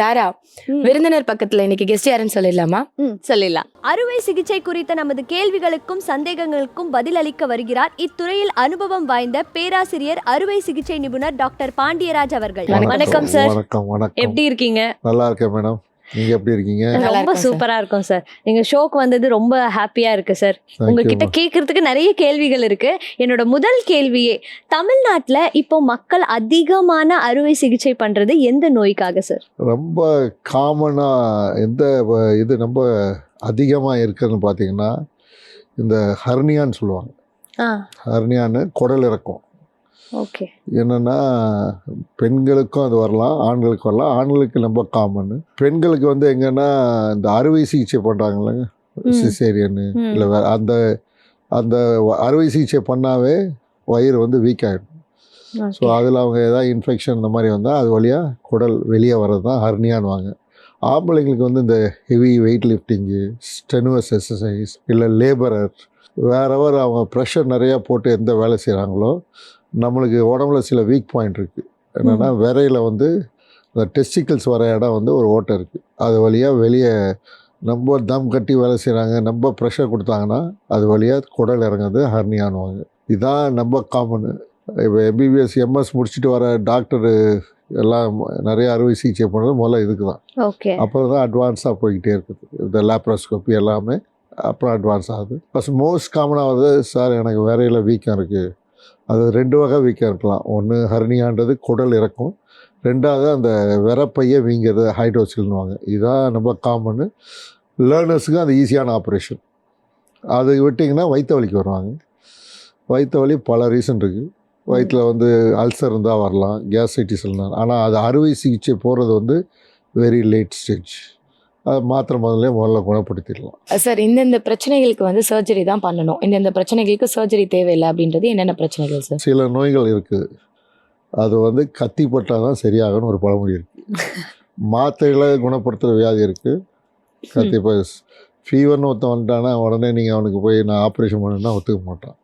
தாரா. விருந்தினர் பக்கத்துல இன்னைக்கு கெஸ்ட் யாருன்னு சொல்லிடலாமா? சொல்லிடலாம். அறுவை சிகிச்சை குறித்த நமது கேள்விகளுக்கும் சந்தேகங்களுக்கும் பதிலளிக்க வருகிறார் இத்துறையில் அனுபவம் வாய்ந்த பேராசிரியர் அறுவை சிகிச்சை நிபுணர் டாக்டர் பாண்டியராஜ் அவர்கள். வணக்கம். வணக்கம் சார். வணக்கம் வணக்கம். எப்படி இருக்கீங்க? நல்லா இருக்கேன் மேடம். நீங்க எப்படி இருக்கீங்க? ரொம்ப. சூப்பரா இருக்கும் சார் நீங்க ஷோக்கு வந்தது ரொம்ப ஹாப்பியா இருக்கு சார் உங்ககிட்ட. கேட்கறதுக்கு நிறைய கேள்விகள் இருக்கு. என்னோட முதல் கேள்வியே தமிழ்நாட்டுல இப்போ மக்கள் அதிகமான அறுவை சிகிச்சை பண்றது எந்த நோய்க்காக சார் ரொம்ப காமனா எந்த இது ரொம்ப அதிகமா இருக்குன்னு பார்த்தீங்கன்னா இந்த ஹர்னியான்னு சொல்லுவாங்க. ஹர்னியான்னு குடல் இறக்கம். ஓகே. என்னன்னா பெண்களுக்கும் அது வரலாம் ஆண்களுக்கு வரலாம். ஆண்களுக்கு ரொம்ப காமன் பெண்களுக்கு வந்து எங்கன்னா இந்த அறுவை சிகிச்சை பண்றாங்கல்லங்க ம். சிசேரியன்னு. இல்லை வேற அந்த அந்த அறுவை சிகிச்சை பண்ணாவே வயிறு வந்து வீக் ஆகிடும் ஸோ அதில் அவங்க ஏதாவது இன்ஃபெக்ஷன் இந்த மாதிரி வந்தால் அது வழியாக குடல் வெளியே வர்றது தான் ஹர்னியான்வாங்க ஆம்பளைங்களுக்கு வந்து இந்த heavy weight lifting strenuous exercise இல்லை லேபரர் வேறவர் அவங்க ப்ரெஷர் நிறையா போட்டு எந்த வேலை செய்கிறாங்களோ நம்மளுக்கு உடம்புல சில வீக் பாயிண்ட் இருக்குது என்னென்னா விரையில் வந்து இந்த டெஸ்டிக்கல்ஸ் வர இடம் வந்து ஒரு ஓட்டை இருக்குது அது வழியாக வெளியே நம்ம தம் கட்டி வேலை செய்கிறாங்க நம்ம ப்ரெஷர் கொடுத்தாங்கன்னா அது வழியாக குடல் இறங்குறது ஹர்னியானுவாங்க. இதான் நம்ம காமனு இப்போ எம்பிபிஎஸ் எம்எஸ் முடிச்சுட்டு வர டாக்டரு எல்லாம் நிறைய அறுவை சிகிச்சை பண்ணுறது முதல்ல இதுக்கு தான். ஓகே. அப்புறம் தான் அட்வான்ஸாக போய்கிட்டே இருக்குது. இந்த லேப்ரோஸ்கோப்பி எல்லாமே அப்புறம் அட்வான்ஸ் ஆகுது. ஃபஸ்ட் மோஸ்ட் காமனாக வந்து சார் எனக்கு விரையில் வீக்கம் இருக்குது அது ரெண்டு வகை வீக்கம் இருக்கலாம். ஒன்று ஹர்னியான்றது குடல் இறக்கும். ரெண்டாவது அந்த விரப்பையை வீங்கிறது ஹைட்ரோசில்னுவாங்க. இதுதான் ரொம்ப காமனு லேர்னர்ஸுக்கு அது ஈஸியான ஆப்ரேஷன் அது விட்டிங்கன்னா வயிற்று வலிக்கு வருவாங்க. வயிற்று வலி பல ரீசன் இருக்குது வயிற்றில் வந்து அல்சர் இருந்தால் வரலாம் கேஸ்டைட்டிஸ் இருந்தால் ஆனால் அது அறுவை சிகிச்சை போகிறது வந்து வெரி லேட் ஸ்டேஜ் மாத்திரை முதல்ல முதல்ல குணப்படுத்திடலாம். சார் இந்தந்த பிரச்சனைகளுக்கு வந்து சர்ஜரி தான் பண்ணணும். இந்தந்த பிரச்சனைகளுக்கு சர்ஜரி தேவையில்லை அப்படின்றது என்னென்ன பிரச்சனைகள் சார்? சில நோய்கள் இருக்குது அது வந்து கத்தி பட்டால் தான் சரியாகணும் ஒரு பழமொழி இருக்குது மாத்திரைகளை குணப்படுத்துகிற வியாதி இருக்குது கத்தி ஃபீவர்னு ஒருத்தன் வந்துட்டானா உடனே நீங்கள் அவனுக்கு போய் நான் ஆப்ரேஷன் பண்ணணுன்னா ஒத்துக்க மாட்டான்.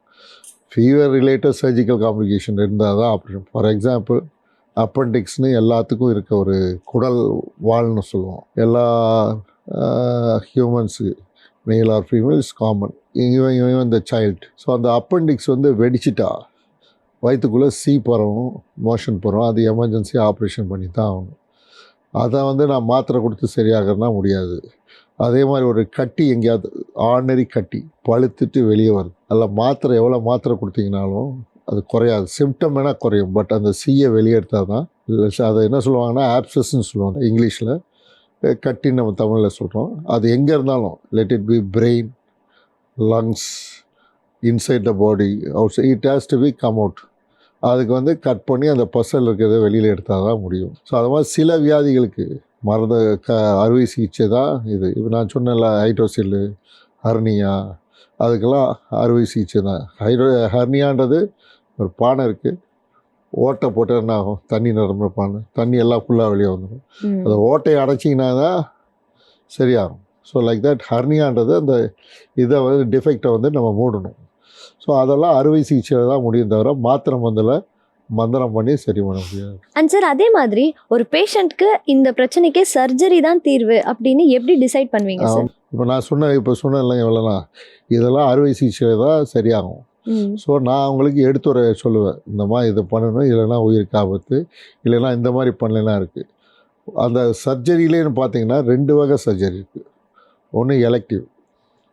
ஃபீவர் ரிலேட்டட் சர்ஜிக்கல் காம்ப்ளிகேஷன் இருந்தால் தான் ஆப்ரேஷன் ஃபார் எக்ஸாம்பிள் அப்பண்டிக்ஸ்னு எல்லாத்துக்கும் இருக்க ஒரு குடல் வால்னு சொல்லுவோம். எல்லா humans male or female is common இவன் இவன் இந்த சைல்டு ஸோ அந்த அப்பண்டிக்ஸ் வந்து வெடிச்சிட்டா வயிற்றுக்குள்ளே சீ பரவும் மோஷன் போகிறோம் அது எமர்ஜென்சி ஆப்ரேஷன் பண்ணி தான் ஆகணும். அதை வந்து நான் மாத்திரை கொடுத்து சரியாகிறனா முடியாது. அதே மாதிரி ஒரு கட்டி எங்கேயாவது ஆர்டினரி கட்டி பழுத்துட்டு வெளியே வருது. அதில் மாத்திரை எவ்வளோ மாத்திரை கொடுத்தீங்கனாலும் அது குறையாது. சிம்டம் வேணால் குறையும். பட் அந்த சீயை வெளியெடுத்தால் தான் அதை என்ன சொல்லுவாங்கன்னா ஆப்சஸ்ன்னு சொல்லுவாங்க இங்கிலீஷில். கட்டின்னு நம்ம தமிழில் சொல்கிறோம் அது எங்கே இருந்தாலும் let it be brain lungs inside the body out it has to be come out அதுக்கு வந்து கட் பண்ணி அந்த பசல் இருக்கிறத வெளியில் எடுத்தால் தான் முடியும். ஸோ அது மாதிரி சில வியாதிகளுக்கு மருந்து க அறுவை சிகிச்சை தான் இது. இப்போ நான் சொன்னேன்ல ஹைட்ரோசில்லு ஹர்னியா அதுக்கெல்லாம் அறுவை சிகிச்சை தான். ஹைட்ரோ ஹர்னியான்றது ஒரு பானை இருக்குது ஓட்டை போட்டால் என்ன ஆகும்? தண்ணி நிரம்புற பானை. தண்ணி எல்லாம் ஃபுல்லாக வெளியே வந்துடும் அந்த ஓட்டையை அடைச்சிங்கன்னா தான் சரியாகும். ஸோ லைக் தட் ஹர்னியான்றது அந்த இதை வந்து டிஃபெக்டை வந்து நம்ம மூடணும். ஸோ அதெல்லாம் அறுவை சிகிச்சையில் தான் முடியும் தவிர மாத்திரை மந்தில் மந்திரம் பண்ணி சரி பண்ண முடியாது. அண்ட் சார் அதே மாதிரி ஒரு பேஷண்ட்க்கு இந்த பிரச்சனைக்கே சர்ஜரி தான் தீர்வு அப்படின்னு எப்படி டிசைட் பண்ணுவீங்க சார் இப்போ நான் சொன்ன இப்போ சொன்னேன் இல்லைங்க இவ்வளோனா இதெல்லாம் அறுவை சிகிச்சையில் தான் சரியாகும். ஸோ நான் அவங்களுக்கு எடுத்துரை சொல்லுவேன். இந்த மாதிரி இதை பண்ணணும் இல்லைன்னா உயிருக்கு ஆபத்து இல்லைன்னா இந்த மாதிரி பண்ணலாம் இருக்குது அந்த சர்ஜரியிலேன்னு பார்த்தீங்கன்னா ரெண்டு வகை சர்ஜரி இருக்குது ஒன்று எலெக்டிவ்.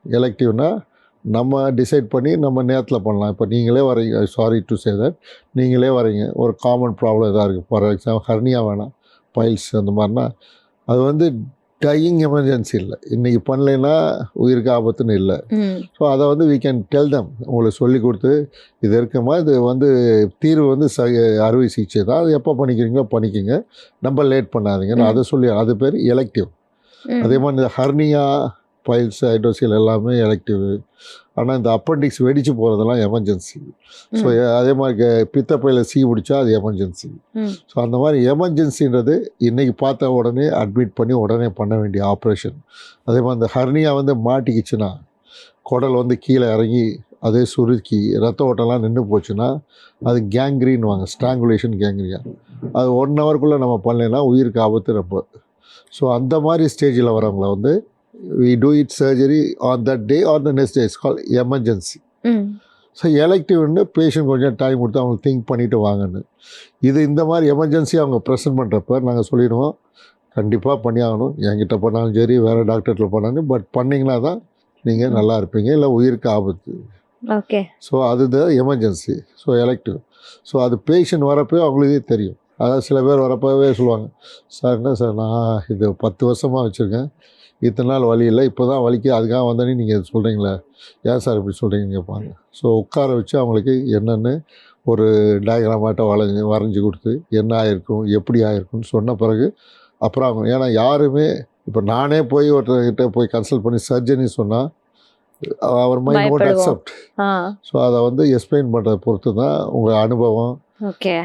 எலக்டிவ்னால் நம்ம டிசைட் பண்ணி நம்ம நேரத்தில் பண்ணலாம். இப்போ நீங்களே வரீங்க சாரி டு சே தட் நீங்களே வரீங்க ஒரு காமன் ப்ராப்ளம் இதாக இருக்குது ஃபார் எக்ஸாம்பிள் ஹர்னியா வேணாம் பைல்ஸ் அந்த மாதிரினா அது வந்து டையிங் எமர்ஜென்சி இல்லை. இன்றைக்கி பண்ணலைன்னா உயிருக்கு ஆபத்துன்னு இல்லை. ஸோ அதை வந்து we can tell them. உங்களுக்கு சொல்லி கொடுத்து இது இருக்குமா? இது வந்து தீர்வு வந்து ச அறுவை சிகிச்சை தான். அது எப்போ பண்ணிக்கிறீங்களோ பண்ணிக்கோங்க. நம்ம லேட் பண்ணாதீங்க. நான் அதை சொல்லி அது பேர் எலெக்டிவ். அதே மாதிரி இந்த ஹர்னியா பைல்ஸ் ஹைட்ரோசில் எல்லாமே எலெக்டிவ். ஆனால் இந்த அப்பண்டிக்ஸ் வெடிச்சு போகிறதெல்லாம் எமர்ஜென்சி ஸோ அதே மாதிரி பித்தப்பையில் சீ பிடிச்சா அது எமர்ஜென்சி. ஸோ அந்த மாதிரி எமர்ஜென்சின்றது இன்றைக்கி பார்த்த உடனே அட்மிட் பண்ணி உடனே பண்ண வேண்டிய ஆப்ரேஷன் அதே மாதிரி இந்த ஹர்னியா வந்து மாட்டிக்கிச்சுன்னா குடல் வந்து கீழே இறங்கி அதே சுருக்கி ரத்த ஓட்டம்லாம் நின்று போச்சுன்னா அது கேங்க்ரீன் வாங்க ஸ்ட்ராங்குலேஷன் கேங்க்ரியா அது ஒன் ஹவருக்குள்ளே நம்ம பண்ணலைன்னா உயிருக்கு ஆபத்து ரொம்ப. ஸோ அந்த மாதிரி ஸ்டேஜில் வரவங்கள வந்து we do it surgery on that day or the next day it's call emergency hmm so எலக்டிவ்னு patient கொஞ்சம் டைம் கொடுத்து அவங்க திங்க் பண்ணிவிட்டு வாங்கன்னு. இது இந்த மாதிரி எமர்ஜென்சி அவங்க ப்ரெசென்ட் பண்ணுறப்ப நாங்கள் சொல்லிடுவோம். கண்டிப்பாக பண்ணி ஆகணும் என்கிட்ட பண்ணாலும் சரி வேறு டாக்டர்கிட்ட பண்ணாலும் பட் பண்ணிங்கன்னா தான் நீங்கள் நல்லா இருப்பீங்க. இல்லை உயிருக்கு ஆபத்து. ஓகே ஸோ அதுதான் எமர்ஜென்சி ஸோ எலக்டிவ் ஸோ அது பேஷண்ட் வரப்போ அவங்களுக்கே தெரியும். அதாவது சில பேர் வரப்போவே சொல்லுவாங்க சார் என்ன சார் நான் இது பத்து வருஷமாக வச்சுருக்கேன். இத்தனை நாள் வலி இல்லை. இப்போ தான் வலிக்கு. அதுக்காக வந்தோடனே நீங்கள் சொல்கிறீங்களே ஏன் சார் இப்படி சொல்கிறீங்க கேட்பாங்க. ஸோ உட்கார வச்சு அவங்களுக்கு என்னென்னு ஒரு டயக்ராமாட்ட வளைஞ்சு வரைஞ்சி கொடுத்து என்ன ஆயிருக்கும் எப்படி ஆயிருக்கும்னு சொன்ன பிறகு அப்புறம் அவங்க ஏன்னா யாருமே இப்போ நானே போய் ஒருத்தர்கிட்ட போய் கன்சல்ட் பண்ணி சர்ஜரின்னு சொன்னால் அவர் மைண்ட் பயப்படுவோம். அக்செப்ட் ஸோ அதை வந்து எக்ஸ்பிளைன் பண்ணுறத பொறுத்து தான் உங்கள் அனுபவம்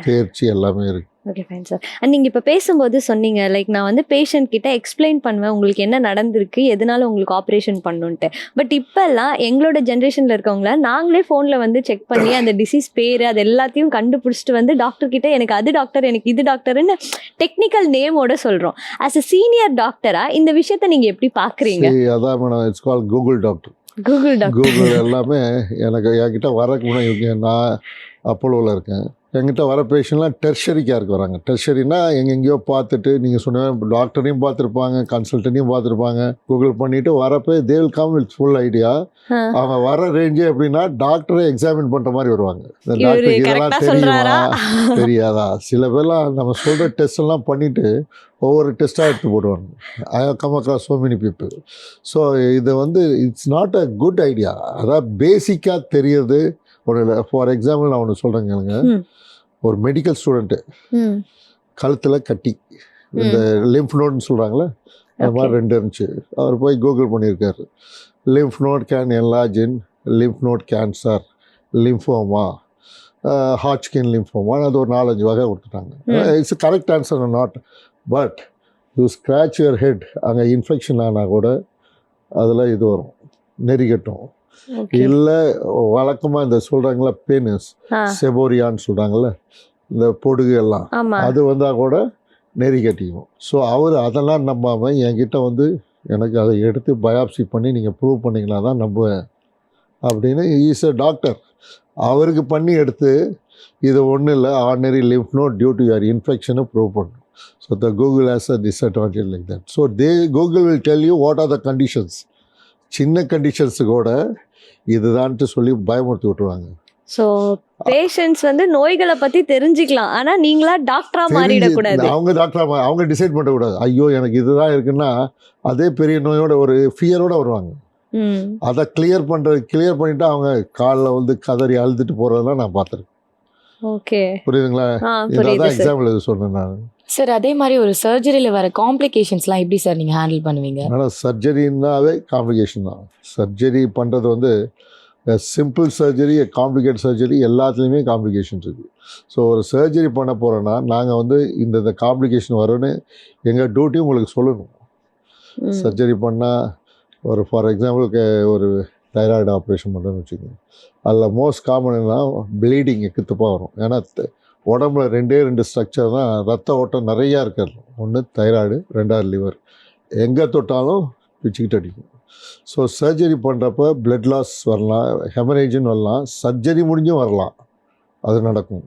தேர்ச்சி எல்லாமே இருக்குது ஓகே ஃபைன் சார் அண்ட் நீங்கள் இப்போ பேசும்போது சொன்னீங்க லைக் நான் வந்து பேஷண்ட் கிட்ட எக்ஸ்பிளைன் பண்ணுவேன் உங்களுக்கு என்ன நடந்திருக்கு எதனால உங்களுக்கு ஆப்ரேஷன் பண்ணுன்ட்டு. பட் இப்போல்லாம் எங்களோட ஜென்ரேஷனில் இருக்கவங்கள நாங்களே ஃபோனில் வந்து செக் பண்ணி அந்த டிசீஸ் பேர் அது எல்லாத்தையும் கண்டுபிடிச்சிட்டு வந்து டாக்டர் கிட்ட எனக்கு அது டாக்டர் எனக்கு இது டாக்டர்னு டெக்னிக்கல் நேமோட சொல்கிறோம் ஆஸ் அ சீனியர் டாக்டரா இந்த விஷயத்தை நீங்கள் எப்படி பார்க்குறீங்க அதான் madam it's call Google doctor Google doctor Google எல்லாமே எனக்கு என்கிட்ட வரக்கு முன்னாடி நான் அப்போலோவில் இருக்கேன். என்கிட்ட வர பேஷண்ட்லாம் டெர்ஷரி கேருக்கு வராங்க. டெர்ஷரினா எங்கெங்கேயோ பார்த்துட்டு நீங்கள் சொன்ன டாக்டரையும் பார்த்துருப்பாங்க கன்சல்டன்ட்டையும் பார்த்துருப்பாங்க. கூகுள் பண்ணிவிட்டு வரப்போ they will come with full idea. அவங்க வர ரேஞ்சே எப்படின்னா டாக்டரை எக்ஸாமின் பண்ணுற மாதிரி வருவாங்க. இந்த டாக்டருக்கு இதெல்லாம் தெரியுமா? தெரியாதா? சில பேர்லாம் நம்ம சொல்கிற டெஸ்ட் எல்லாம் பண்ணிவிட்டு ஒவ்வொரு டெஸ்ட்டாக எடுத்து போடுவாங்க. I come across so many people. So இது வந்து it's not a good idea அதாவது பேசிக்காக தெரியுது. ஒரு ஃபார் எக்ஸாம்பிள் நான் ஒன்று ம். ஒரு மெடிக்கல் ஸ்டூடெண்ட்டு கழுத்தில் கட்டி இந்த லிம்ஃப் நோட்னு சொல்கிறாங்களே அந்த மாதிரி. ரெண்டு இருந்துச்சு. அவர் போய் கூகுள் பண்ணியிருக்காரு. Lymph node can in lymph node cancer lymphoma Hodgkin lymphoma அது ஒரு நாலஞ்சு வகை கொடுத்துட்டாங்க. It's correct answer not but you scratch your head அங்கே இன்ஃபெக்ஷன் ஆனால் கூட அதில் இது வரும் நெறிகட்டும். இல்லை வழக்கமாக இந்த சொல்கிறாங்களா பெனிஸ் செபோரியான்னு சொல்கிறாங்கல்ல இந்த பொடுகு எல்லாம் அது வந்தால் கூட நெறி கட்டிக்கும். ஸோ அவர் அதெல்லாம் நம்பாமல் என்கிட்ட வந்து எனக்கு அதை எடுத்து பயாப்சி பண்ணி நீங்கள் ப்ரூவ் பண்ணிங்கன்னா தான் நம்புவேன் அப்படின்னு ஈஸ் அ டாக்டர் அவருக்கு பண்ணி எடுத்து இது ஒன்றும் இல்லை ordinary lymph node due to your இன்ஃபெக்ஷனை prove பண்ணும். So the Google has a disadvantage like that so they Google will tell you what are the conditions சின்ன கண்டிஷன்ஸு கூட இதுதான்ட்டு சொல்லி பயமுறுத்தி விட்டுருவாங்க. ஸோ பேஷண்ட்ஸ் வந்து நோய்களை பத்தி தெரிஞ்சுக்கலாம். ஆனா நீங்களா டாக்டரா மாறிடக்கூடாது. அவங்க டாக்டர் அவங்க டிசைட் பண்ணக்கூடாது. ஐயோ எனக்கு இதுதான் இருக்குன்னா அதே பெரிய நோயோட ஒரு ஃபியரோட வருவாங்க. அதை கிளியர் பண்ணுறது கிளியர் பண்ணிட்டு அவங்க காலில் வந்து கதறி அழுதுட்டு போகிறதெல்லாம் நான் பார்த்துருக்கேன். ஓகே. புரியுதுங்களா? இதான் எக்ஸாம்பிள் இது சொன்னேன் நான். சார் அதே மாதிரி ஒரு சர்ஜரியில் வர காம்ப்ளிகேஷன்ஸ்லாம் எப்படி சார் நீங்கள் ஹேண்டில் பண்ணுவீங்க? ஆனால் சர்ஜரின்னாவே காம்ப்ளிகேஷன் தான். சர்ஜரி பண்ணுறது வந்து சிம்பிள் சர்ஜரி காம்ப்ளிகேட் சர்ஜரி எல்லாத்துலேயுமே காம்ப்ளிகேஷன்ஸ் இருக்குது ஸோ ஒரு சர்ஜரி பண்ண போகிறோன்னா நாங்கள் வந்து இந்த இந்த காம்ப்ளிகேஷன் வரும்னு எங்கள் டியூட்டி உங்களுக்கு சொல்லணும். சர்ஜரி பண்ணால் ஒரு ஃபார் எக்ஸாம்பிளுக்கு ஒரு தைராய்டு ஆப்ரேஷன் பண்ணுறேன்னு வச்சுக்கோங்க. அதில் மோஸ்ட் காமன்னா ப்ளீடிங் எக்குத்துப்பாக வரும். ஏன்னா உடம்புல ரெண்டே ரெண்டு ஸ்ட்ரக்சர் தான். ரத்த ஓட்டம் நிறையா இருக்கிறது ஒன்று தைராய்டு ரெண்டாவது லிவர் எங்கே தொட்டாலும் பிச்சுக்கிட்டு அடிக்கும். ஸோ சர்ஜரி பண்ணுறப்ப பிளட் லாஸ் வரலாம் ஹெமரேஜுன்னு வரலாம் சர்ஜரி முடிஞ்சும் வரலாம். அது நடக்கும்.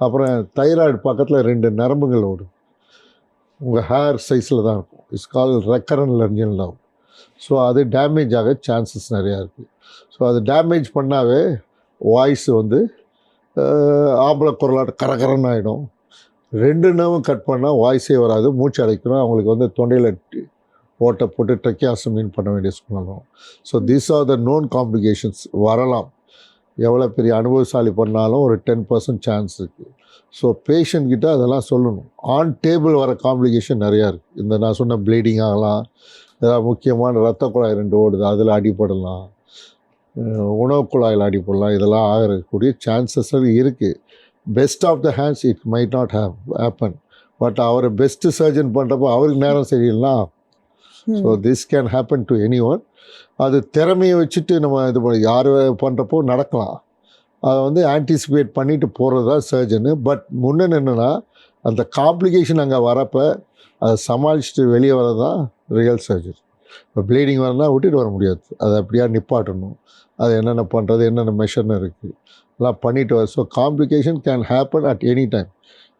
அப்புறம் தைராய்டு பக்கத்தில் ரெண்டு நரம்புகள் ஓடும். உங்கள் ஹேர் சைஸில் தான் இருக்கும். It's call recurrent laryngeal nerve so அது டேமேஜ் ஆக சான்சஸ் நிறையா இருக்குது ஸோ அது டேமேஜ் பண்ணாவே வாய்ஸ் வந்து ஆம்பளை குரலாட்ட கரகரன்னு ஆகிடும் ரெண்டு நர்வும் கட் பண்ணால் வாய்ஸே வராது மூச்சு அடைக்கணும். அவங்களுக்கு வந்து தொண்டையில் ஓட்டை போட்டு ட்ரெக்கியாசமின் பண்ண வேண்டிய சூழ்நிலும் so these are the known complications வரலாம். எவ்வளோ பெரிய அனுபவசாலி பண்ணாலும் ஒரு டென் பர்சன்ட் சான்ஸ் இருக்குது ஸோ பேஷண்ட் கிட்ட அதெல்லாம் சொல்லணும். ஆன் டேபிள் வர காம்ப்ளிகேஷன் நிறையா இருக்குது இந்த நான் சொன்ன ப்ளீடிங் ஆகலாம். ஏதாவது முக்கியமான ரத்த குழாய் ரெண்டு ஓடுது அதில் அடிபடலாம். உணவு குழாயில் அடிபடலாம் இதெல்லாம் ஆகக்கூடிய சான்சஸ் இருக்குது best of the hands it might not have happen but our best surgeon பண்ணுறப்போ அவருக்கு நேரம் சரியில்லைனா ம். So this can happen to any one அது திறமையை வச்சுட்டு நம்ம இது பண்ண யார் பண்ணுறப்போ நடக்கலாம். அதை வந்து ஆன்டிசிபேட் பண்ணிட்டு போகிறது தான் சர்ஜனு பட் முன்னே என்னென்னா அந்த காம்ப்ளிகேஷன் அங்கே வரப்போ அதை சமாளிச்சுட்டு வெளியே வரதான் ரியல் சர்ஜரி இப்போ ப்ளீடிங் வரனா விட்டுட்டு வர முடியாது. அதை அப்படியே நிப்பாட்டணும். அது என்னென்ன பண்ணுறது என்னென்ன மெஷர்னு இருக்குது எல்லாம் பண்ணிட்டு வர so complication can happen at any time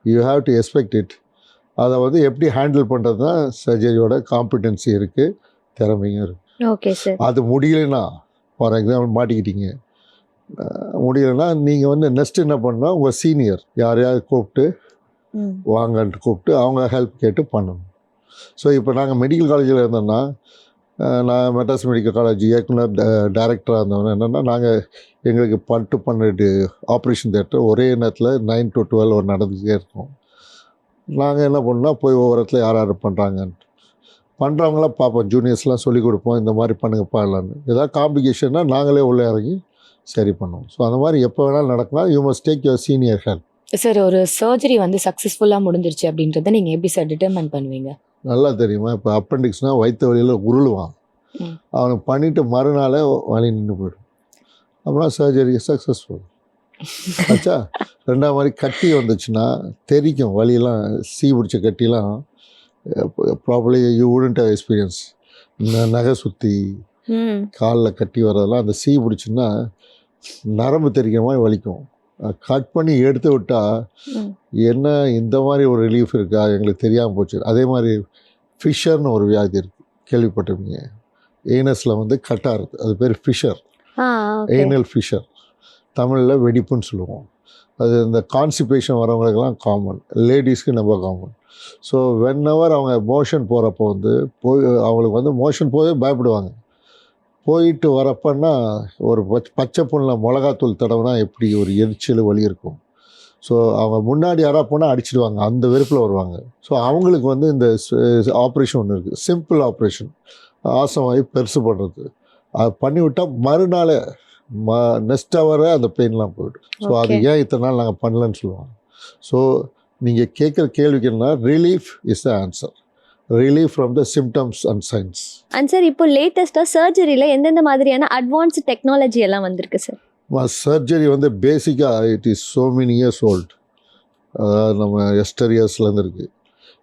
you have to expect it அதை வந்து எப்படி ஹேண்டில் பண்ணுறது தான் சர்ஜரியோட காம்பிடென்சி இருக்குது திறமையும் இருக்குது ஓகே சார் அது முடியலைன்னா ஃபார் எக்ஸாம்பிள் மாட்டிக்கிட்டீங்க. முடியலைன்னா நீங்கள் வந்து நெக்ஸ்ட் என்ன பண்ணால் உங்கள் சீனியர் யாரையாவது கூப்பிட்டு வாங்கன்ட்டு கூப்பிட்டு அவங்க ஹெல்ப் கேட்டு பண்ணணும். ஸோ இப்போ நாங்கள் மெடிக்கல் காலேஜில் இருந்தோம்னா அஹ் நான் மெட்ராஸ் மெடிக்கல் காலேஜ் இயக்குனர் டைரக்டராக இருந்தவங்க என்னென்னா நாங்கள் எங்களுக்கு பட்டு பன்னெண்டு ஆப்ரேஷன் தேட்டர் ஒரே நேரத்தில் நைன் டு டுவெல் ஒரு நடந்துகிட்டே இருக்கும். நாங்கள் என்ன பண்ணோம்னா போய் ஒவ்வொரு இடத்துல யார் யார் பண்ணுறாங்கன்ட்டு பண்ணுறவங்களாம் பார்ப்போம் ஜூனியர்ஸ்லாம் சொல்லிக் கொடுப்போம் இந்த மாதிரி பண்ணுங்கப்பா இல்லைன்னு ஏதாவது காம்ப்ளிகேஷன்னா நாங்களே உள்ளே இறங்கி சரி பண்ணுவோம். ஸோ அந்த மாதிரி எப்போ வேணாலும் நடக்கலாம். You must take your senior help sir ஒரு சர்ஜரி வந்து சக்ஸஸ்ஃபுல்லாக முடிஞ்சிருச்சு அப்படின்றத நீங்கள் எப்படி சார் டிட்டர்மைன் பண்ணுவீங்க? நல்லா தெரியுமா? இப்போ அப்பெண்டிக்ஸ்னால் வயிற்று வலியில் உருளுவான். அவனுக்கு பண்ணிவிட்டு மறுநாளே வலி நின்று போயிடும். அப்புறம் சர்ஜரி சக்ஸஸ்ஃபுல் ஆச்சா ரெண்டாவது மாதிரி கட்டி வந்துச்சுன்னா தெரிக்கும். வலியெல்லாம் சீ பிடிச்ச கட்டிலாம் ப்ராப்பர்லி யூ உடன்ட் எக்ஸ்பீரியன்ஸ் நகை சுற்றி காலில் கட்டி வர்றதெல்லாம் அந்த சீ பிடிச்சுன்னா நரம்பு தெரிக்கிற மாதிரி வலிக்கும். கட் பண்ணி எடுத்து விட்டா ம். என்ன இந்த மாதிரி ஒரு ரிலீஃப் இருக்கா? எங்களுக்கு தெரியாமல் போச்சு. அதே மாதிரி ஃபிஷர்னு ஒரு வியாதி இருக்குது கேள்விப்பட்டிருப்பீங்க. ஏனஸில் வந்து கட்டாருது அது. பேர் ஃபிஷர் ஏனல் ஃபிஷர் தமிழில் வெடிப்புன்னு சொல்லுவோம். அது இந்த கான்ஸ்டிபேஷன் வரவங்களுக்கெல்லாம் காமன் லேடிஸ்க்கு ரொம்ப காமன் ஸோ வென் ஹவர் அவங்க மோஷன் போகிறப்போ வந்து போய் அவங்களுக்கு வந்து மோஷன் போய் பயப்படுவாங்க. போயிட்டு வரப்பன்னா ஒரு பச்ச பச்சை புண்ணில் மிளகாத்தூள் தடவைனா எப்படி ஒரு எரிச்சல் வலி இருக்கும். ஸோ அவங்க முன்னாடி யாராவது போனால் அடிச்சிடுவாங்க அந்த வெறுப்பில் வருவாங்க. ஸோ அவங்களுக்கு வந்து இந்த ஆப்ரேஷன் ஒன்று இருக்குது சிம்பிள் ஆப்ரேஷன் ஆசம் வாங்கி பெருசு பண்ணுறது அது பண்ணி விட்டால் மறுநாளே ம நெக்ஸ்ட் ஹவரே அந்த பெயின்லாம் போயிடும். ஸோ அது. ஏன் இத்தனை நாள் நாங்கள் பண்ணலன்னு சொல்லுவாங்க. ஸோ நீங்கள் கேட்குற கேள்விக்கு என்ன? Relief is the answer relief from the symptoms and signs and sir இப்போ லேட்டஸ்ட்டாக சர்ஜரியில் எந்தெந்த மாதிரியான அட்வான்ஸ்டு டெக்னாலஜி எல்லாம் வந்திருக்கு சார் சர்ஜரி வந்து பேசிக்காக it is so many years old அதாவது நம்ம எஸ்டர் இயர்ஸ்லேருந்து இருக்குது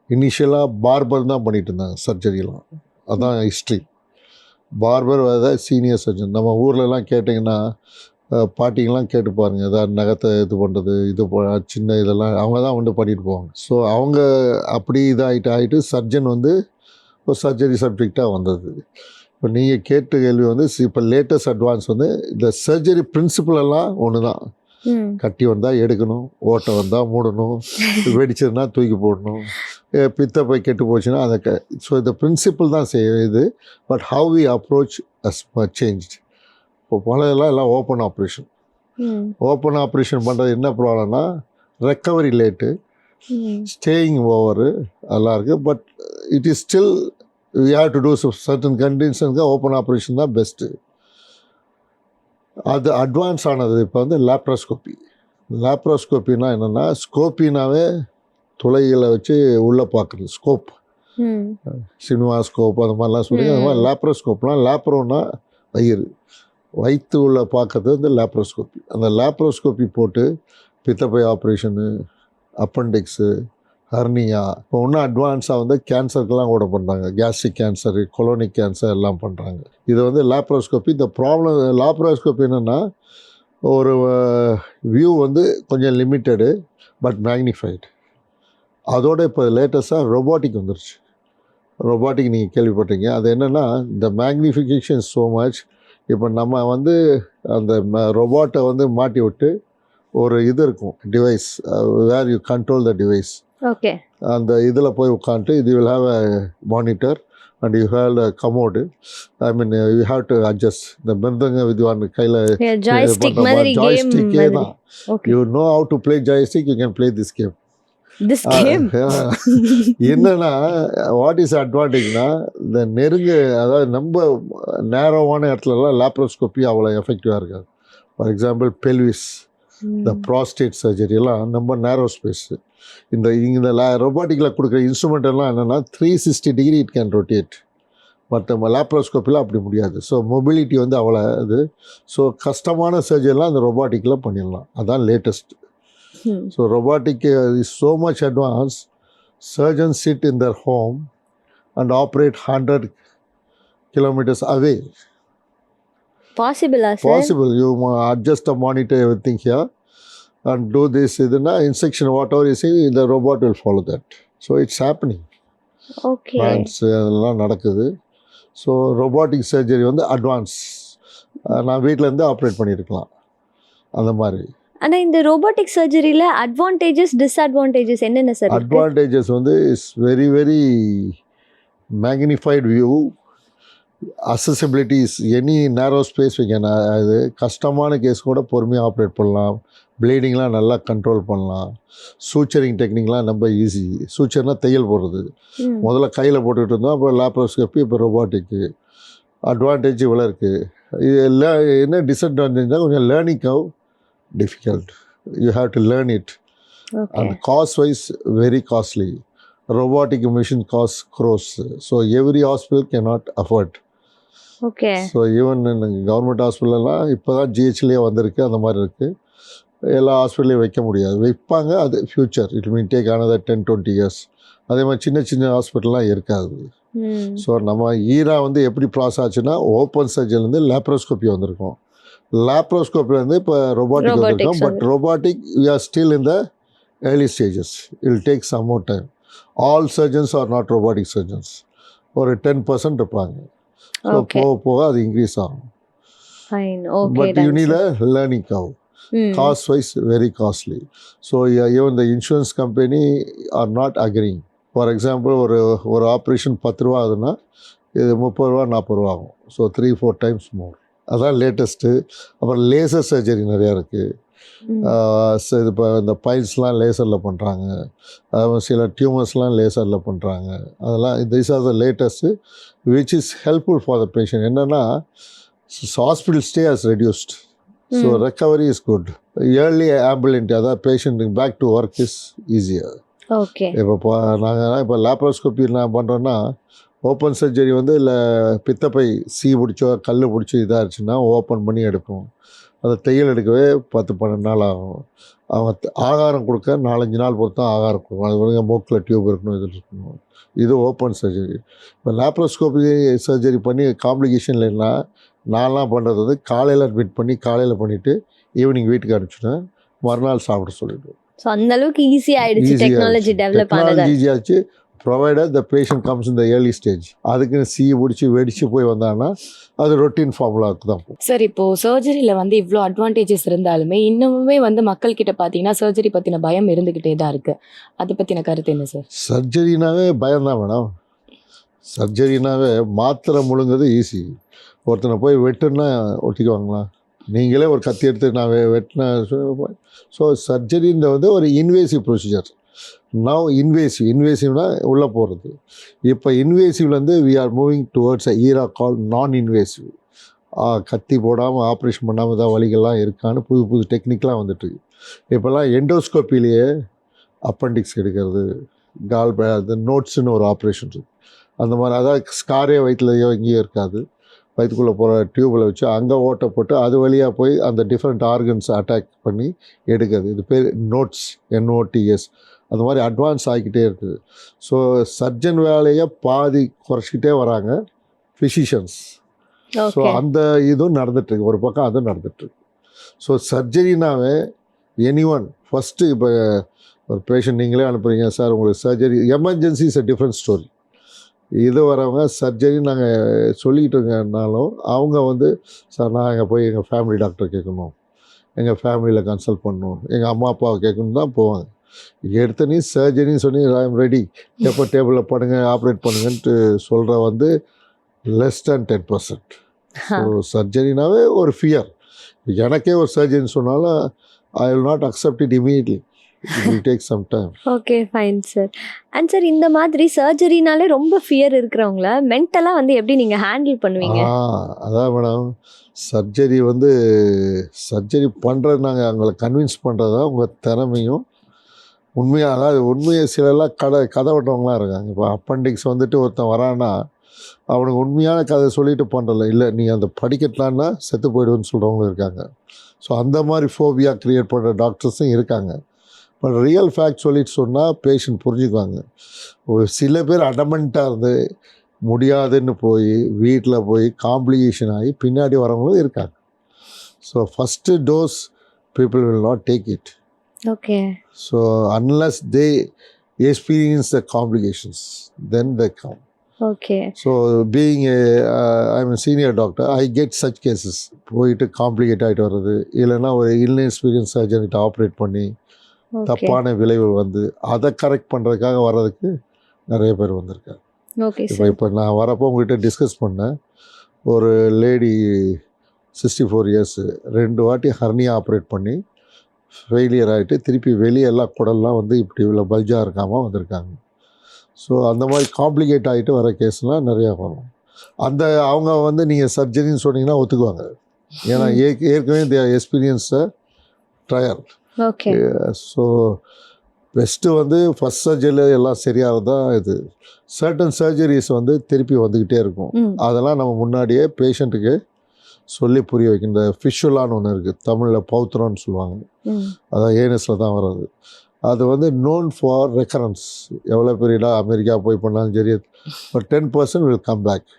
இனிஷியலாக பார்பர் தான் பண்ணிட்டு இருந்தாங்க சர்ஜரிலாம் அதான் ஹிஸ்ட்ரி பார்பர் வேறு சீனியர் சர்ஜன் நம்ம ஊர்லலாம் கேட்டிங்கன்னா அஹ், பாட்டிங்கெல்லாம் கேட்டு பாருங்க. ஏதாவது நகத்தை இது பண்ணுறது இது சின்ன இதெல்லாம் அவங்க தான் வந்து பண்ணிட்டு போவாங்க. ஸோ அவங்க அப்படி இதாகிட்டு ஆகிட்டு சர்ஜன் வந்து ஒரு சர்ஜரி சப்ஜெக்டாக வந்தது. இப்போ நீங்கள் கேட்ட கேள்வி வந்து இப்போ லேட்டஸ்ட் அட்வான்ஸ் வந்து இந்த சர்ஜரி பிரின்சிபல் எல்லாம் ஒன்று தான். கட்டி வந்தால் எடுக்கணும் ஓட்டை வந்தால் மூடணும் வெடிச்சதுன்னா தூக்கி போடணும் பித்த போய் கெட்டு போச்சுன்னா அதை க ஸோ இந்த பிரின்சிபல் தான் செய்யுது. But how we approach has change இப்போ பழையெல்லாம் எல்லாம் ஓப்பன் ஆப்ரேஷன் ஓப்பன் ஆப்ரேஷன் பண்ணுறது என்ன ப்ராப்ளம்னா ரெக்கவரி லேட்டு ஸ்டேயிங் ஓவரு அதெல்லாம் இருக்குது but it is still we have to do certain கண்டிஷனுக்கு ஓப்பன் ஆப்ரேஷன் தான் பெஸ்ட்டு அது அட்வான்ஸ் ஆனது இப்போ வந்து லேப்ராஸ்கோப்பி லேப்ராஸ்கோப்பினா என்னென்னா ஸ்கோப்பினாவே துளைகளை வச்சு உள்ளே பார்க்குறது ஸ்கோப் சினிமா ஸ்கோப் அந்த மாதிரிலாம் சொல்லி அது மாதிரி ம். லேப்ரோஸ்கோப்னா லேப்ரோனா வயிறு. வயிற்று உள்ள பார்க்கறது வந்து லேப்ரோஸ்கோப்பி அந்த லேப்ரோஸ்கோப்பி போட்டு பித்தப்பை ஆப்ரேஷனு அப்பண்டிக்ஸு ஹர்னியா இப்போ இன்னும் அட்வான்ஸாக வந்து கேன்சருக்கெல்லாம் கூட பண்ணுறாங்க கேஸ்ட்ரிக் கேன்சரு கொலோனிக் கேன்சர் எல்லாம் பண்ணுறாங்க இது வந்து லேப்ரோஸ்கோப்பி இந்த ப்ராப்ளம் லேப்ரோஸ்கோப்பி என்னென்னா ஒரு வியூ வந்து கொஞ்சம் லிமிட்டடு பட் மேக்னிஃபைடு அதோட இப்போ லேட்டஸ்ட்டாக ரொபாட்டிக் வந்துருச்சு. ரொபாட்டிக் நீங்கள் கேள்விப்பட்டீங்க அது என்னென்னா இந்த மேக்னிஃபிகேஷன் ஸோ மச் இப்போ நம்ம வந்து அந்த ரொபாட்டை வந்து மாட்டி விட்டு ஒரு இது இருக்கும் device where you control the device okay. அந்த இதில் போய் உட்காந்துட்டு இது will have a monitor and you have a commode I mean you have to adjust இந்த மிருதங்க வித்வான் கையில் ஜாய்ஸ்டிக்கே தான். You know how to play joystick you can play this game என்னன்னா வாட் இஸ் அட்வான்டேஜ்னா இந்த நெருங்க அதாவது நம்ம நேரோவான இடத்துலலாம் லேப்ரோஸ்கோப்பி அவ்வளோ எஃபெக்டிவாக இருக்காது. ஃபார் எக்ஸாம்பிள் பெல்விஸ் இந்த ப்ராஸ்டேட் சர்ஜரி எல்லாம் நம்ம நேரோ ஸ்பேஸ் இந்த இந்த ரொபாட்டிக்கில் கொடுக்குற இன்ஸ்ட்ருமெண்ட் எல்லாம் என்னென்னா three sixty degree it can rotate மற்ற லேப்ரோஸ்கோப்பில் அப்படி முடியாது. ஸோ மொபிலிட்டி வந்து அவ்வளோ இது. ஸோ கஷ்டமான சர்ஜரிலாம் அந்த ரொபாட்டிக்கில் பண்ணிடலாம். அதான் latest. So robotic uh, is so much advanced. Surgeons sit in their home and operate 100 kilometers away. பாசிபிளா Possible. You mo- adjust the monitor, everything here, and do this. Then instruction, whatever you see, the robot will follow that. So it's happening. Okay plans அதெல்லாம் நடக்குது so robotic surgery வந்து advance நான் வீட்டில் இருந்து operate பண்ணியிருக்கலாம் அந்த மாதிரி ஆனா இந்த ரோபோட்டிக் சர்ஜரியில அட்வான்டேஜஸ் டிஸ்அட்வான்டேஜஸ் என்னென்ன சார் அட்வான்டேஜஸ் வந்து is very very magnified view accessibility is any narrow space வைக்கணும் அது கஷ்டமான கேஸ் கூட பொறுமையாக ஆப்ரேட் பண்ணலாம். ப்ளீடிங்லாம் நல்லா கண்ட்ரோல் பண்ணலாம். சூச்சரிங் டெக்னிக்லாம் ரொம்ப ஈஸி சூச்சர்னால் தையல் போடுறது. முதல்ல கையில் போட்டுக்கிட்டு இருந்தோம் அப்புறம் லேப்ரோஸ்கோப்பி இப்போ ரொபாட்டிக்கு அட்வான்டேஜ் இவ்வளோ இருக்குது இது என்ன டிஸ்அட்வான்டேஜ்னா கொஞ்சம் learning curve difficult you have to learn it okay and cost wise very costly. Robotic machine costs crores. So every hospital cannot afford. Okay so even government ஹாஸ்பிட்டல்லாம் இப்போ தான் ஜிஹெச்லேயே வந்திருக்கு அந்த மாதிரி இருக்குது எல்லா ஹாஸ்பிட்டலையும் வைக்க முடியாது. வைப்பாங்க அது future it mean take another ten twenty years அதே மாதிரி சின்ன சின்ன ஹாஸ்பிட்டல்லாம் இருக்காது. ஸோ நம்ம ஈரா வந்து எப்படி ப்ராசஸ் ஆச்சுன்னா ஓப்பன் சர்ஜரிலேருந்து லேப்ரோஸ்கோப்பி வந்திருக்கோம். லேப்ரோஸ்கோப்பிலேருந்து இப்போ ரொபாட்டிக் வந்திருக்கோம். But robotic we are still in the early stages will take some more time all surgeons are not robotic surgeons ஒரு டென் பர்சன்ட் இருப்பாங்க. ஸோ போக போக அது இன்க்ரீஸ் ஆகும். But you need a learning curve cost wise very costly so even the insurance company are not agreeing for example ஒரு ஒரு operation பத்து ரூபா ஆகுதுன்னா இது முப்பது ரூபா நாற்பது ரூபா ஆகும். So three four times more அதான் லேட்டஸ்ட்டு அப்புறம் லேசர் சர்ஜரி நிறையா இருக்குது இது இப்போ இந்த பைல்ஸ்லாம் லேசரில் பண்ணுறாங்க அப்புறம் சில டியூமர்ஸ்லாம் லேசரில் பண்ணுறாங்க அதெல்லாம் this are the latest which is helpful for the patient என்னென்னா hospital stay has reduced so. Recovery is good early ambulant அதாவது patient back to work is easier okay இப்போ நாங்கள் இப்போ லேப்ரோஸ்கோப்பி நான் பண்ணுறோன்னா ஓப்பன் சர்ஜரி வந்து இல்லை பித்தப்பை சீ பிடிச்சோ கல் பிடிச்சி இதாகிடுச்சுன்னா ஓப்பன் பண்ணி எடுக்கும் அதை தையல் எடுக்கவே பத்து பன்னெண்டு நாள் ஆகும். அவங்க ஆகாரம் கொடுக்க நாலஞ்சு நாள் பொறுத்து தான் ஆகாரம் கொடுக்கும் அது வந்து மூக்கில் டியூப் இருக்கணும் இது இருக்கணும். இது ஓப்பன் சர்ஜரி இப்போ லேப்ரோஸ்கோப்பி சர்ஜரி பண்ணி காம்ப்ளிகேஷன் இல்லைன்னா நான்லாம் பண்ணுறது வந்து காலையில் அட்மிட் பண்ணி காலையில் பண்ணிவிட்டு ஈவினிங் வீட்டுக்கு அனுப்பிச்சிட்டேன். மறுநாள் சாப்பிட சொல்லிவிடுவேன் ஸோ அந்த அளவுக்கு ஈஸி ஆயிடுச்சு Easy டெக்னாலஜி. டெவலப் ஆனதா ஆச்சு. ப்ரொவைடர் த பேஷண்ட் கம்ஸ் இந்த ஏர்லி ஸ்டேஜ் அதுக்குன்னு சீ பிடிச்சி வெடிச்சு போய் வந்தாங்கன்னா அது ரொட்டீன் ஃபார்முலாவுக்கு தான் சார் இப்போ சர்ஜரியில் வந்து இவ்வளோ அட்வான்டேஜஸ் இருந்தாலுமே இன்னுமே வந்து மக்கள் கிட்ட பார்த்தீங்கன்னா சர்ஜரி பற்றின பயம் இருந்துக்கிட்டே தான் இருக்கு. அதை பற்றின கருத்து என்ன சார் சர்ஜரினாவே பயம்தான் மேடம் சர்ஜரினாவே மாத்திரை முழுங்குறது ஈஸி ஒருத்தனை போய் வெட்டுன்னா ஒட்டிக்குவாங்களா? நீங்களே ஒரு கத்தி எடுத்து நான் வெட்டின ஸோ சர்ஜரின்ற வந்து ஒரு இன்வேசிவ் ப்ரொசீஜர் நவ் இன்வேசிவ் இன்வேசிவ்னா உள்ளே போகிறது இப்போ இன்வேசிவ்லேருந்து we are moving towards a era call non invasive கத்தி போடாமல் ஆப்ரேஷன் பண்ணாமல் ஏதாவது வழிகள்லாம் இருக்கான்னு புது புது டெக்னிக்லாம் வந்துட்டுருக்கு இப்போல்லாம் எண்டோஸ்கோப்பிலேயே அப்பண்டிக்ஸ் எடுக்கிறது கால் அது நோட்ஸ்னு ஒரு ஆப்ரேஷன் இருக்குது அந்த மாதிரி அதாவது ஸ்காரே வயிற்றுலையோ எங்கேயோ இருக்காது. வயிற்றுக்குள்ளே போகிற டியூப்பில் வச்சு அங்கே ஓட்டை போட்டு அது வழியாக போய் அந்த டிஃப்ரெண்ட் ஆர்கன்ஸ் அட்டாக் பண்ணி எடுக்கிறது. இது பேர் நோட்ஸ் என்ஓடிஎஸ் அந்த மாதிரி அட்வான்ஸ் ஆகிக்கிட்டே இருக்குது. ஸோ சர்ஜன் வேலையை பாதி குறைச்சிக்கிட்டே வராங்க ஃபிசிஷியன்ஸ் ஸோ அந்த இதுவும் நடந்துட்டுருக்கு. ஒரு பக்கம் அதுவும் நடந்துட்டுருக்கு. ஸோ சர்ஜரினாவே எனி ஒன் ஃபஸ்ட்டு இப்போ ஒரு பேஷண்ட் நீங்களே அனுப்புறீங்க சார் உங்களுக்கு surgery emergency is a different story இது வரவங்க சர்ஜரி நாங்கள் சொல்லிக்கிட்டு இருக்கனாலும் அவங்க வந்து சார் நான் எங்கள் போய் எங்கள் ஃபேமிலி டாக்டர் கேட்கணும். எங்கள் ஃபேமிலியில் கன்சல்ட் பண்ணணும். எங்கள் அம்மா அப்பாவை கேட்கணும் தான் போவாங்க. எடுத்தனே சர்ஜரின்னு சொல்லி ஐ எம் ரெடி எப்போ டேபிளில் படுங்க ஆப்ரேட் பண்ணுங்கன்ட்டு சொல்கிற வந்து less than ten percent so சர்ஜரினாவே ஒரு ஃபியர் எனக்கே ஒரு சர்ஜரி சொன்னாலும் I will not accept it immediately take some time okay fine sir and sir இந்த மாதிரி சர்ஜரினாலே ரொம்ப ஃபியர் இருக்கிறவங்கள மென்டலாக வந்து எப்படி நீங்கள் ஹேண்டில் பண்ணுவீங்க? அதான் மேடம் சர்ஜரி வந்து சர்ஜரி பண்ணுறது நாங்கள் அவங்கள கன்வின்ஸ் பண்ணுறது தான் உங்கள் திறமையும். உண்மையாக அதாவது உண்மையை சிலர்லாம் கதை கதை விட்டவங்களாம் இருக்காங்க. இப்போ அப்பண்டிக்ஸ் வந்துட்டு ஒருத்தன் வரான்னா அவனுக்கு உண்மையான கதை சொல்லிட்டு பண்ணுறல இல்லை நீ அந்த படிக்கட்டலான்னா செத்து போயிடுவேன்னு சொல்கிறவங்களும் இருக்காங்க. ஸோ அந்த மாதிரி ஃபோபியா க்ரியேட் பண்ணுற டாக்டர்ஸும் இருக்காங்க. பட் ரியல் ஃபேக்ட் சொல்லிட்டு சொன்னால் பேஷண்ட் புரிஞ்சுக்குவாங்க. ஒரு சில பேர் அடமெண்ட்டாக இருந்து முடியாதுன்னு போய் வீட்டில் போய் காம்ப்ளிகேஷன் ஆகி பின்னாடி வரவங்களும் இருக்காங்க. So first those people will not take it okay so unless they experience the complications then the come okay so being I'm senior doctor I get such cases போயிட்டு காம்ப்ளிகேட் ஆகிட்டு வர்றது. இல்லைன்னா ஒரு இன்எக்ஸ்பீரியன்ஸ் சர்ஜன்கிட்ட ஆப்ரேட் பண்ணி தப்பான விளைவுகள் வந்து அதை கரெக்ட் பண்ணுறதுக்காக வர்றதுக்கு நிறைய பேர் வந்திருக்காங்க. ஓகே இப்போ இப்போ நான் வரப்போ உங்ககிட்ட டிஸ்கஸ் பண்ணேன். ஒரு லேடி சிக்ஸ்டி ஃபோர் இயர்ஸு ரெண்டு வாட்டி ஹர்னியா ஆப்ரேட் பண்ணி ஃபெயிலியர் ஆகிட்டு திருப்பி வெளியே எல்லா குடல்லாம் வந்து இப்படி இவ்வளோ பல்ஜாக இருக்காமல் வந்திருக்காங்க. ஸோ அந்த மாதிரி காம்ப்ளிகேட் ஆகிட்டு வர கேஸ்லாம் நிறையா வரும். அந்த அவங்க வந்து நீங்கள் சர்ஜரின்னு சொன்னீங்கன்னா ஒத்துக்குவாங்க. ஏன்னா. ஏற்க- ஏற்கனவே தே எக்ஸ்பீரியன்ஸை ட்ரையல் ஓகே ஸோ பெஸ்ட்டு வந்து ஃபஸ்ட் சர்ஜரியில் எல்லாம் சரியாக தான் இது? சர்டன் சர்ஜரிஸ் வந்து திருப்பி வந்துக்கிட்டே இருக்கும். அதெல்லாம் நம்ம முன்னாடியே பேஷண்ட்டுக்கு சொல்லி புரிய இந்த ஃபிஷுலான்னு ஒன்று இருக்குது தமிழில் பௌத்திரம்னு சொல்லுவாங்க. அதான் ஏனஸில் தான் வர்றது. அது வந்து நோன் ஃபார் ரெக்கரன்ஸ் எவ்வளோ பெரியடா அமெரிக்கா போய் பண்ணாலும் சரி ஒரு ten percent will come back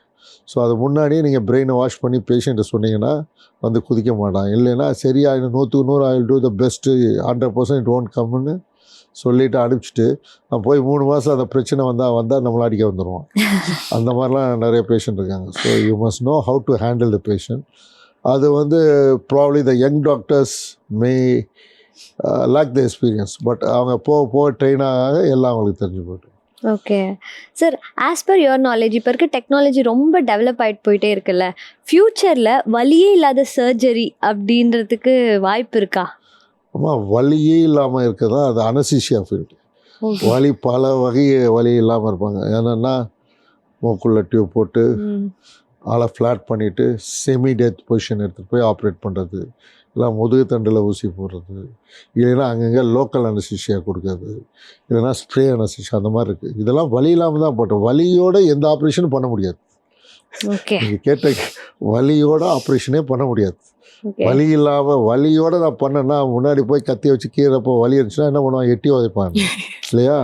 so அது முன்னாடியே நீங்கள் பிரெயினை வாஷ் பண்ணி பேஷண்ட்டை சொன்னீங்கன்னா வந்து குதிக்க மாட்டான் இல்லைன்னா சரியாக நூற்றுக்கு நூறு I do the best hundred percent it won't கம்னு சொல்லிவிட்டு அனுப்பிச்சிட்டு நான் போய் மூணு மாதம் அந்த பிரச்சனை வந்தால் வந்தால் நம்மளை அடிக்க வந்துடுவான் அந்த மாதிரிலாம் நிறைய பேஷண்ட் இருக்காங்க. So you must know how to handle the patient அது வந்து probably the young doctors may lack the experience but அவங்க போக போக ட்ரெயின் ஆக எல்லாம் அவங்களுக்கு தெரிஞ்சு போய்ட்டு okay sir as per your knowledge இப்போ இருக்க டெக்னாலஜி ரொம்ப டெவலப் ஆகிட்டு போயிட்டே இருக்குல்ல. ஃப்யூச்சரில் வலியே இல்லாத சர்ஜரி அப்படின்றதுக்கு வாய்ப்பு இருக்கா? ஆமாம் வலியே இல்லாமல் இருக்கதா அது அனசிஷியா ஃபீல்டு வலி பல வகை வலி இல்லாமல் இருப்பாங்க. என்னென்னா மூக்குள்ள டியூப் போட்டு ஆளை ஃப்ளாட் பண்ணிவிட்டு செமி டெத் பொசிஷன் எடுத்துகிட்டு போய் ஆப்ரேட் பண்ணுறது இல்லை முதுகு தண்டில் ஊசி போடுறது இல்லைன்னா அங்கங்கே லோக்கல் அனசிஷியா கொடுக்கறது இல்லைன்னா ஸ்ப்ரே அனசிஷியா அந்த மாதிரி இருக்குது இதெல்லாம் வலி இல்லாமல் தான் போட்டோம் வலியோட எந்த ஆப்ரேஷனும் பண்ண முடியாது. நீங்கள் கேட்ட வலியோட ஆப்ரேஷனே பண்ண முடியாது. வலி இல்லாமல் வலியோட நான் பண்ணேன்னா முன்னாடி போய் கத்தி வச்சு கீழப்போ வலி இருந்துச்சுன்னா என்ன பண்ணுவான்? எட்டி உதைப்பான். இல்லையா?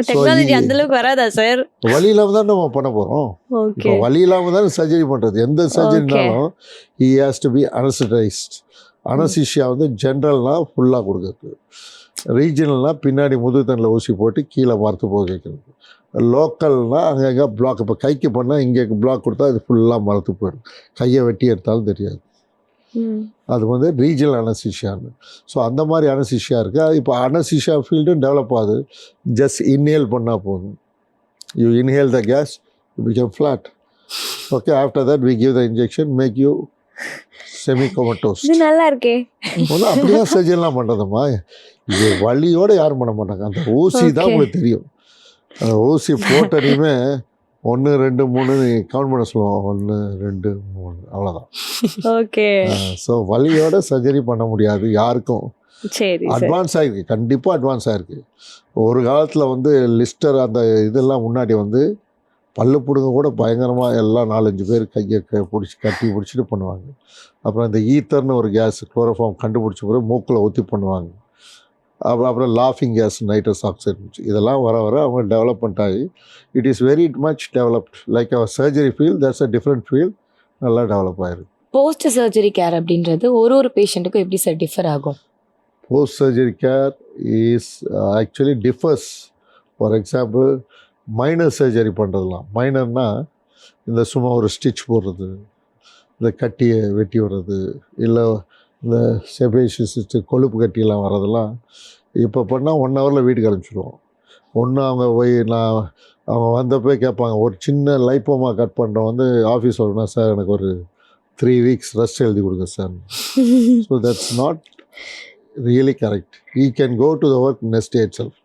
டெக்னாலஜி அந்த அளவுக்கு வராதா சார் வலி இல்லாமல் தான் நம்ம பண்ண போகிறோம் இப்போ வலி இல்லாமல் தான் சர்ஜரி பண்ணுறது எந்த சர்ஜரினாலும் he has to be anaesthetised anaesthesia வந்து ஜென்ரல்னால் ஃபுல்லாக கொடுக்குறது. ரீஜனல்னால் பின்னாடி முதுகுத்தண்டில் ஊசி போட்டு கீழே மரத்து போக வைக்கிறது. லோக்கல்னால் அங்கங்கே பிளாக் இப்போ கைக்கு பண்ணால் இங்கே பிளாக் கொடுத்தா அது ஃபுல்லாக மரத்து போயிடும். கையை வெட்டி எடுத்தாலும் தெரியாது. அது வந்து ரீஜனல் அனசிஷியான்னு ஸோ அந்த மாதிரி அனசிஷியா இருக்குது இப்போ அனசிஷியா ஃபீல்டும் டெவலப் ஆகுது. ஜஸ்ட் இன்ஹேல் பண்ணால் போதும். You inhale the gas you become flat okay after that we give the injection make you semi comatose நல்லா இருக்கே முதல்ல அப்படிதான் சர்ஜரிலாம் பண்ணுறதம்மா இது வலியோட யாரும் பண்ண மாட்டாங்க. அந்த ஊசி தான். உங்களுக்கு தெரியும். ஊசி போட்டனையுமே ஒன்று ரெண்டு மூணு கவுண்ட் பண்ண சொல்லுவோம் ஒன்று ரெண்டு மூணு. அவ்வளோதான் ஓகே. ஸோ வலியோட சர்ஜரி பண்ண முடியாது யாருக்கும். சரி அட்வான்ஸ் ஆகிருக்கு கண்டிப்பாக அட்வான்ஸ் ஆகிருக்கு ஒரு காலத்தில் வந்து லிஸ்டர் அந்த இதெல்லாம் முன்னாடி வந்து பல்லு பிடுங்க கூட பயங்கரமாக எல்லாம் நாலஞ்சு பேர் கையை க பிடிச்சி கட்டி பிடிச்சிட்டு பண்ணுவாங்க. அப்புறம் இந்த ஈத்தர்னு ஒரு கேஸ் குளோரோஃபார்ம் கண்டுபிடிச்ச பிறகு மூக்கில் ஊற்றி பண்ணுவாங்க. அப்புறம் அப்புறம் லாஃபிங் கேஸ் நைட்ரஸ் ஆக்சைடு இதெல்லாம் வர வர அவங்க டெவலப்மெண்ட் ஆகி it is very much developed like our surgery field that's a different field நல்லா டெவலப் ஆயிருக்கு. போஸ்ட் சர்ஜரி கேர் அப்படின்றது ஒரு ஒரு பேஷண்ட்டுக்கும் எப்படி சார் டிஃபர் ஆகும்? Surgery care is uh, actually differs. For example minor surgery பண்ணுறதுலாம் மைனர்னா இந்த சும்மா ஒரு ஸ்டிச் போடுறது இந்த கட்டியை வெட்டி விடுறது இல்லை இந்த செபேஷிஸ்ட்டு கொழுப்பு கட்டியெல்லாம் வர்றதெல்லாம் இப்போ பண்ணால் ஒன் ஹவரில் வீட்டுக்கு அனுப்பிச்சிடுவோம். ஒன்று அவங்க போய் நான் அவங்க வந்தப்போ கேட்பாங்க ஒரு சின்ன லைப்போமா கட் பண்ணுறோம் வந்து ஆஃபீஸ் வரணும் சார் எனக்கு ஒரு த்ரீ வீக்ஸ் ரெஸ்ட் எழுதி கொடுங்க sir. So that's not really correct he can go to the work next day itself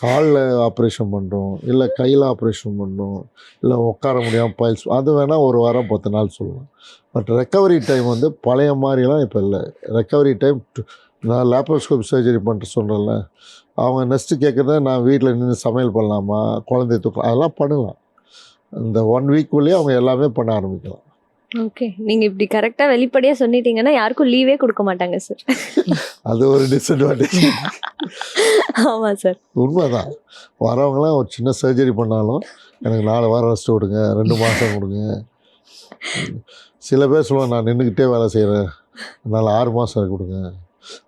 காலில் ஆப்ரேஷன் பண்ணுறோம் இல்லை கையில் ஆப்ரேஷன் பண்ணுறோம் இல்லை உட்கார முடியாமல் பைல்ஸ் அது வேணால் ஒரு வாரம் பத்து நாள் சொல்லலாம். பட் ரெக்கவரி டைம் வந்து பழைய மாதிரிலாம் இப்போ இல்லை. ரெக்கவரி டைம் நான் லேப்ரோஸ்கோப் சர்ஜரி பண்ணிட்டு சொல்கிறேன்ல அவங்க நெக்ஸ்ட்டு கேட்குறத நான் வீட்டில் நின்று சமையல் பண்ணலாமா குழந்தைய தூக்கலாம் அதெல்லாம் பண்ணலாம். இந்த ஒன் வீக்குள்ளேயே அவங்க எல்லாமே பண்ண ஆரம்பிக்கலாம். ஓகே நீங்க இப்படி கரெக்டா வெளிப்படையா சொல்லிட்டீங்கன்னா யாருக்கும் லீவே கொடுக்க மாட்டாங்க சார் அது ஒரு டிஸ்அட்வான்டேஜ் ஆமா சார் உண்மைதான். வரவங்களாம் ஒரு சின்ன சர்ஜரி பண்ணாலும் எனக்கு நாலு வாரம் ரெஸ்ட் கொடுங்க ரெண்டு மாதம் கொடுங்க. சில பேர் சொல்லுவாங்க நான் நின்றுக்கிட்டே வேலை செய்கிறேன் அதனால் ஆறு மாதம் கொடுங்க.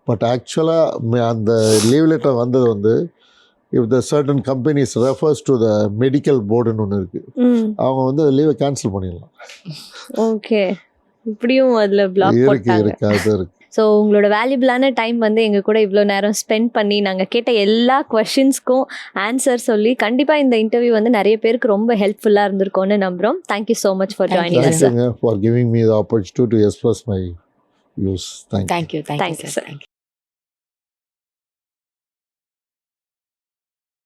பட் ஆக்சுவலாக அந்த லீவ் லெட்டர் வந்தது வந்து if the certain companies refers to the medical போர்டுன்னு ஒன்று இருக்குது அவங்க வந்து லீவை கேன்சல் பண்ணிடலாம். ஓகே இப்படியும் அதுல இருக்கு இருக்கு அது இருக்கு. ஸோ உங்களோட வேல்யூபிளான டைம் வந்து எங்கள் கூட இவ்வளோ நேரம் ஸ்பெண்ட் பண்ணி நாங்கள் கேட்ட எல்லா கொஷின்ஸ்க்கும் ஆன்சர் சொல்லி கண்டிப்பாக இந்த இன்டர்வியூ வந்து நிறைய பேருக்கு ரொம்ப ஹெல்ப்ஃபுல்லாக இருந்திருக்கும்னு நம்புகிறோம் thank you so much for joining. தேங்க்யூங்க for giving me the opportunity to express my views thank thank you thank you sir